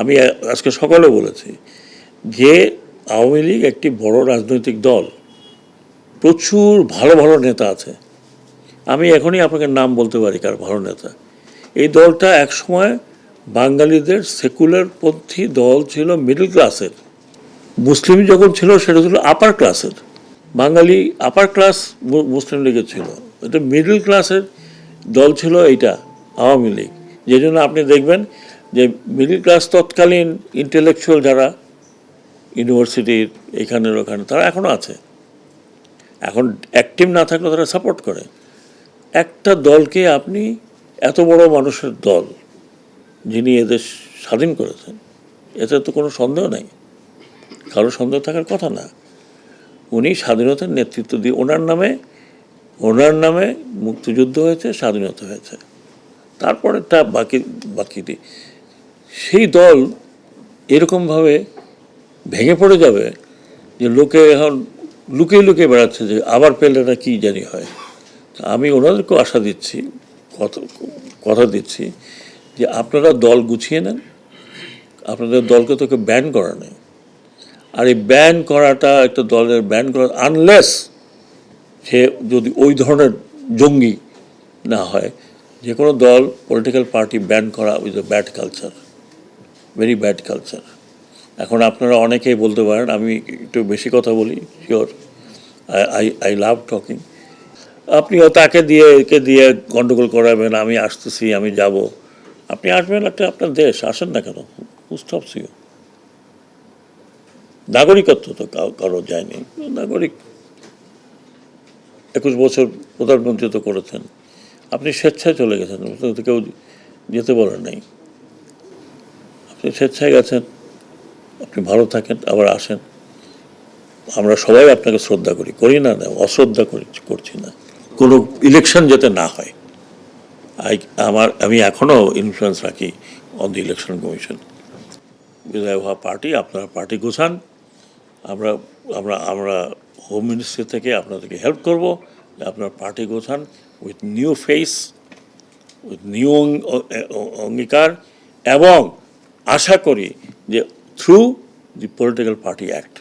আমি আজকে সকালে বলেছি যে আওয়ামী লীগ একটি বড় রাজনৈতিক দল। প্রচুর ভালো ভালো নেতা আছে। আমি এখনই আপনাকে নাম বলতে পারি কার ভালো নেতা। এই দলটা একসময় বাঙালিদের সেকুলার পন্থী দল ছিল মিডল ক্লাসের। মুসলিম যখন ছিল সেটা ছিল আপার ক্লাসের বাঙালি আপার ক্লাস মুসলিম লীগের ছিল। এটা মিডল ক্লাসের দল ছিল এইটা, আওয়ামী লীগ। যে জন্য আপনি দেখবেন যে মিডিল ক্লাস তৎকালীন ইন্টেলেকচুয়াল যারা ইউনিভার্সিটির এখানের ওখানে, তারা এখনও আছে। এখন অ্যাক্টিভ না থাকলে তারা সাপোর্ট করে। একটা দলকে আপনি এত বড় মানুষের দল যিনি এদেশ স্বাধীন করেছেন, এতে তো কোনো সন্দেহ নাই। কারও সন্দেহ থাকার কথা না। উনি স্বাধীনতার নেতৃত্ব দিয়ে ওনার নামে ওনার নামে মুক্তিযুদ্ধ হয়েছে, স্বাধীনতা হয়েছে। তারপরেরটা বাকি বাকিটি সেই দল এরকমভাবে ভেঙে পড়ে যাবে যে লোকে এখন লুকিয়ে লুকিয়ে বেড়াচ্ছে যে আবার পেলে না কি জানি হয়। তা আমি ওনাদেরকেও আশা দিচ্ছি কথা কথা দিচ্ছি যে আপনারা দল গুছিয়ে নেন, আপনাদের দলকে তোকে ব্যান করা নেই। আর এই ব্যান করাটা একটা দলের ব্যান করা আনলেস সে যদি ওই ধরনের জঙ্গি না হয়, যে কোনো দল পলিটিক্যাল পার্টি ব্যান করা with a bad culture very bad culture এখন আপনারা অনেকেই বলতে পারেন, আমি একটু বেশি কথা বলি sure I I love talking আপনিও তাকে দিয়ে, একে দিয়ে গন্ডগোল করাবেন, আমি আসতেছি, আমি যাব। আপনি আসবেন একটা আপনার দেশ, আসেন না কেন? স্টপস ইউ নাগরিকত্ব তো কারও যায়নি। নাগরিক। একুশ বছর প্রধানমন্ত্রী তো করেছেন। আপনি স্বেচ্ছায় চলে গেছেন কেউ যেতে বলেন নাই। আপনি স্বেচ্ছায় গেছেন, আপনি ভালো থাকেন, আবার আসেন। আমরা সবাই আপনাকে শ্রদ্ধা করি করি না না, অশ্রদ্ধা করি, করছি না। কোনো ইলেকশন যাতে না হয়। আই, আমার, আমি এখনও ইনফ্লুয়েন্স রাখি অন দি ইলেকশন কমিশন বিধায়ক হওয়া পার্টি আপনারা পার্টি গোছান। আমরা আমরা আমরা হোম মিনিস্ট্রি থেকে আপনাদেরকে হেল্প করব। আপনার party গোছান with new face with new অঙ্গীকার এবং আশা করি যে through the political party act